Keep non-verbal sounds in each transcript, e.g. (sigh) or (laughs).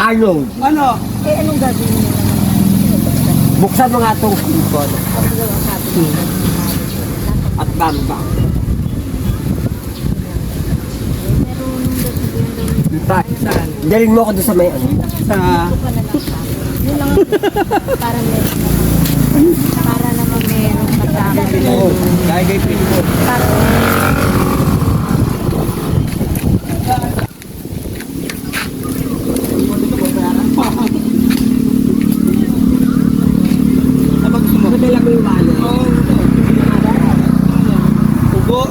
Ano? Ano? Eh, anong gagawin naman? Buksan mo nga itong kupon. At bamba. Galing mo ako doon sa may ano. Sa... Yun lang, para meron para naman meron. Dahil kay Primo. Para Ano gusto mo? Madala mo yung ano. Oo. Ugo.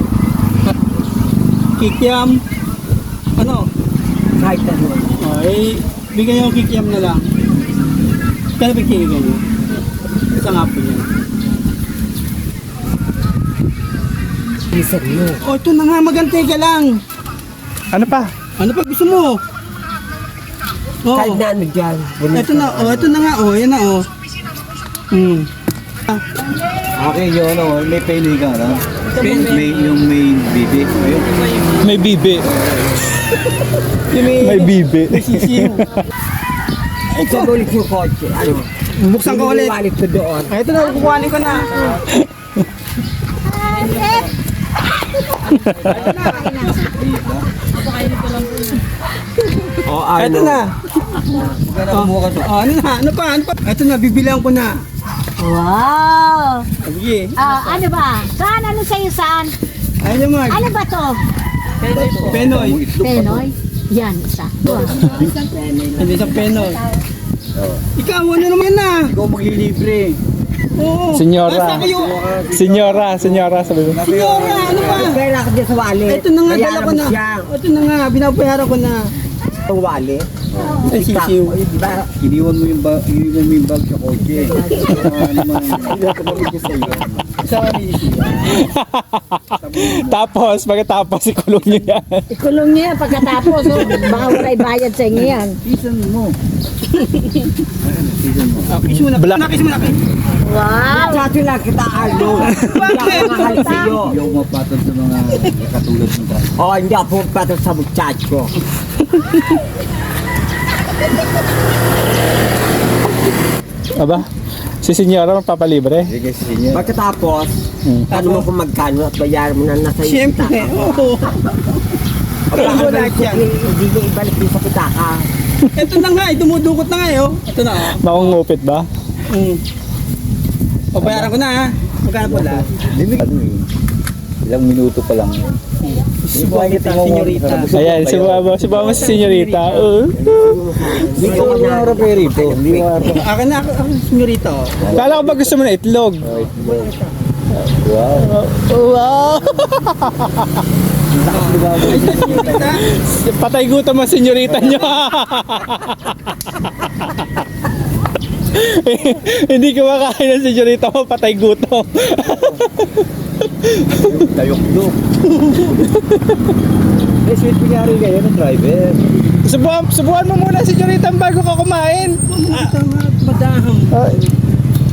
Kikiam. Ano? Kahit ano. Oh, eh, bigyan niyo yung kikiam na lang. Kaya bigyan niyo? Isa nga po yan. Listen mo. Oh, ito na nga, magantay ka lang. Ano pa? Ano pa gusto mo? Oo. Kahit na ano dyan. Ito na, oh, ito na nga, oh, yan na, oh. Hmm. Okay, yun, ano, may penny ka, no? May, yung may bibi. Ayun. May bibi. May bibi. Sisiyo. Ito ulit yung kotse. Ano? Buksan ko ulit. Balik ko doon. Ay, ito na, kukuhanin ko na. (laughs) O ano? Ito na. Oh, ano na, ano pa, ano pa? Ito na, bibilihan ko na. Wow! Sige. Ah, ano ba? Saan? Ano sa'yo saan? Ayun naman. Ano ba to? Penoy. Penoy? Yan, isa. Wow. Hindi sa Penoy. Ikaw, ano naman na? Ikaw maglilibre. Oo. Senyora. Basta kayo. Senyora, senyora, sabi mo. Senyora, ano ba? Pera ka dyan sa wallet. Ito na nga, dala ko mo na. Ito na nga, binabayaran ko na. Ang wallet. Ay, sisiw. Ay, di ba? Iniwan mo yung bag, iniwan mo yung bag sa kotse. Ano naman, hindi ako mamigay sa iyo. Sorry. Tapos, pagkatapos, ikulong niyo yan. Ikulong niya yan pagkatapos. Oh. Baka wala'y bayad sa inyo yan. Season mo. Season mo. Ah, kiss mo na. Black. Na, kiss mo na. Wow! Dati lang kita. Hindi ako mahal sa'yo. Hindi ako mapatol sa mga katulad ng traffic. O, hindi ako pumapatol sa muchacho. (laughs) Aba, si senyora magpapalibre. Sige, si Senior. Pagkatapos, Hmm. ano mo kung magkano at bayaran mo na nasa iyo. Siyempre. Oo. Ang Alam mo lahat yan. Hindi niya ibalik yung sa pitaka. Ito na nga, eh, dumudukot na nga eh. Oh. Ito na. Oh. Makungupit ba? Mm. O, bayaran ko na ha. Magkano po lahat? Ilang minuto pa lang. Kita, senyorita. Ayan, si Baba, si senyorita. Uh. Hindi ko na harap eh rito. Hindi ko. Akin na, ako, ako, senyorita. Oh. Kala ko ba gusto mo na itlog? Wow. Wow! Ay, senyorita. Patay gutom ang senyorita nyo. (laughs) Hindi ko makain ang senyorita mo, patay gutom. (laughs) Tayok-dok. Eh, sweet kunyari kayo ng driver. subuhan, subuhan mo muna senyorita bago ka kumain. Tama, madaham.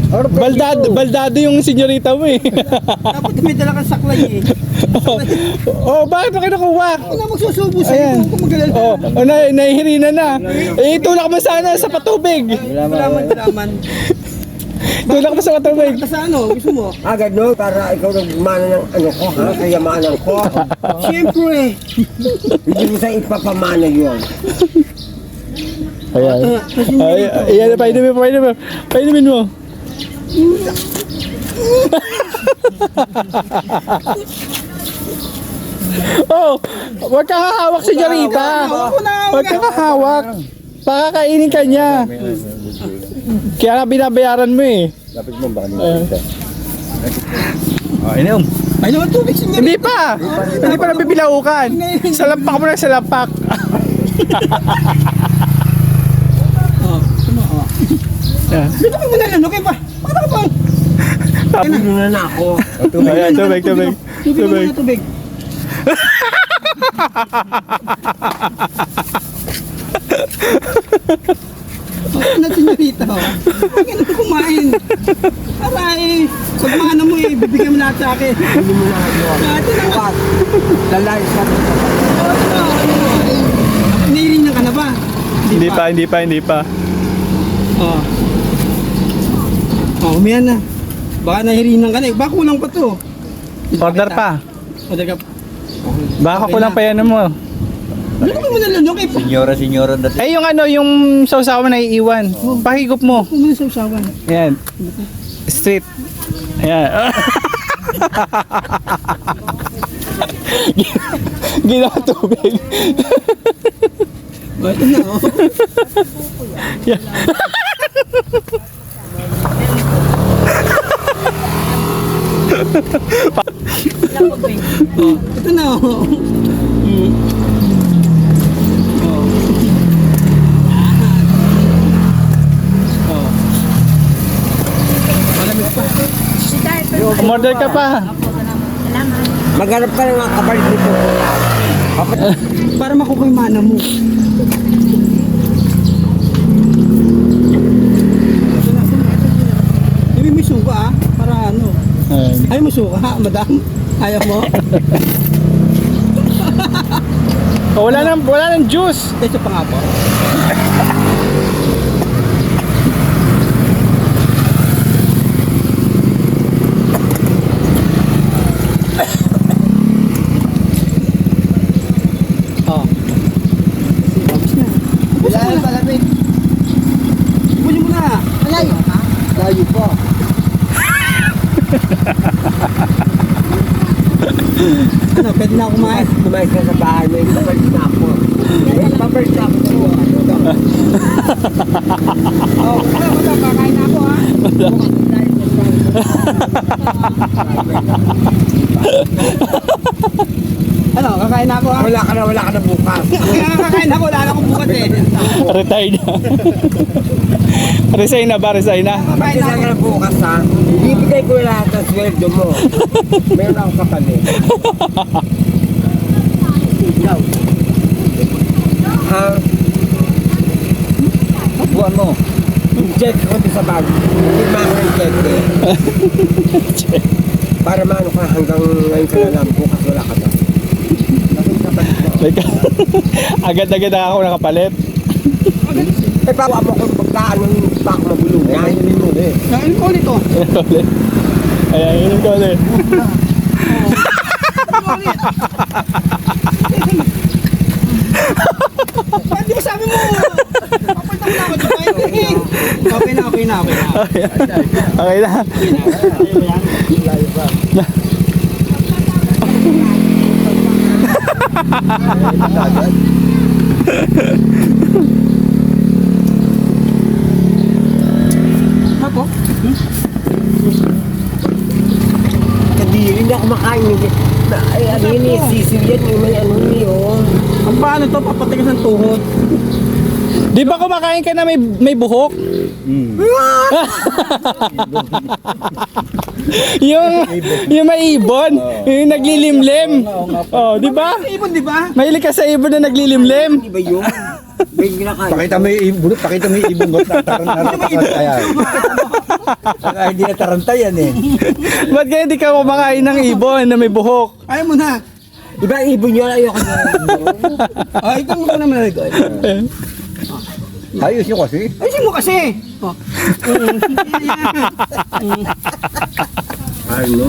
Baldado, baldado yung senyorita mo eh. Dapat may dala kang saklay eh. (laughs) oh, bakit mo kinukuha? Na magsusubo sa'yo kung magalala. Oh, oh na, nahihirina na. Eh, tulak mo sana sa patubig. Malaman, malaman. Tulak mo sa patubig. Basta ano, gusto mo? Ah, gano'n, para ikaw nagmana ng ano ko, ha? Kayamanan ko. Siyempre. Hindi mo sa ipapamana yun. Ayan. Ay, ayan, painumin mo, painumin mo. Painumin mo. oh, wag kang hahawak si Jarita. Wag kang hahawak. Pakakainin ka niya. Kaya nga binabayaran mo eh. Lapit mo baka Ayan. nila. Oh, inom. Ay naman tubig senyorita. Hindi pa. Hindi pa nabibilaukan. Salampak mo na salampak. Oh, (laughs) oh. Ayan. Dito ka muna lang, okay pa? Para ka pa. Pabilo na na ako. Ayan, tubig, tubig. Tubig mo Tubig. tubig. (laughs) Ano na senyorita, oh. Huwag na kumain. Aray, sa mana mo eh, bibigyan mo lahat sa akin. Hindi mo na. Ah, Ito na nga. Lalay sa Oh, ito na, ano, eh. Hindi Hindi pa, hindi pa, hindi pa. Oh. Oh, umiyan na. Baka nahirinan ka na eh. Baka kulang pa to. Order pa. O, teka. Baka kulang pa yan mo. Ano ka muna lang yung kay Senyora, senyora dati. Eh, yung ano, yung sausawan na iiwan. Pakigup mo. Muna sa usawan. Ayan. Street. Ayan. (laughs) Ginawa tubig. (laughs) Ito na oh. oh, ito na oh. Mm. Oh. Oh. Malamig pa. Umorder ka pa. Maghanap ka ng mga kapalit nito. (laughs) Para makuha yung mana mo. Hindi may suka ah. Para ano. Ay mo suka ha, madam. Ayaw mo? (laughs) Oh, wala nang, wala nang juice. Ito pa nga po. Oh. Tapos na. Wala na palamig. Kunin mo na. Malayo ha? Layo po. Ano, pwede na ako kumain? Kumain ka sa bahay, may kapalit na ako. May kapalit na ako. Oh, wala, wala, kakain na ako ha. (laughs) (laughs) ano, kakain na ako ha. Wala ka na, wala ka na bukas. Kaya (laughs) kakain ako, wala na akong bukas eh. Retired na. (laughs) resign na ba? Resign na? Kakain na ako. bukas ha. Ibigay ko lahat ng sweldo mo. Meron ako kapalit. Ikaw. Ha? Buwan mo. Check ko sa bag. Hindi ng check eh. Para maano ka hanggang ngayon ka na lang. Bukas wala ka na. Like, (laughs) agad-agad na ako nakapalit. Eh, bawa mo kung pagkaan ng bak magulo. Yan, yun mo eh. Kain ko ulit oh. Ayan, yun ko ulit. Ba't di ba sabi mo? Mo na ako, ba? (laughs) Okay na, okay na, okay na. Okay na. Apo? Kadiri na kumakain. Na, ay, ano yun eh, sisiw yan. Yung may ano yun. Ang paano to? Papatigas ng tuhod. Di ba kumakain ka na may, may buhok? (laughs) yung yung may ibon, yung naglilimlim. Oh, di ba? Ibon, di ba? Mahilig ka sa ibon na naglilimlim. Di ba yun? May ginakain. Pakita mo yung ibon, pakita mo yung ibon mo. Tarantay yan. Saka hindi na tarantay yan eh. Ba't kaya di ka kumakain ng ibon na may buhok? Ayaw mo na. Di ba ibon yun? Ayoko na. (laughs) Ay, ito mo ko naman na Ayos nyo kasi. Ayusin mo kasi. Oh. (laughs) Ano?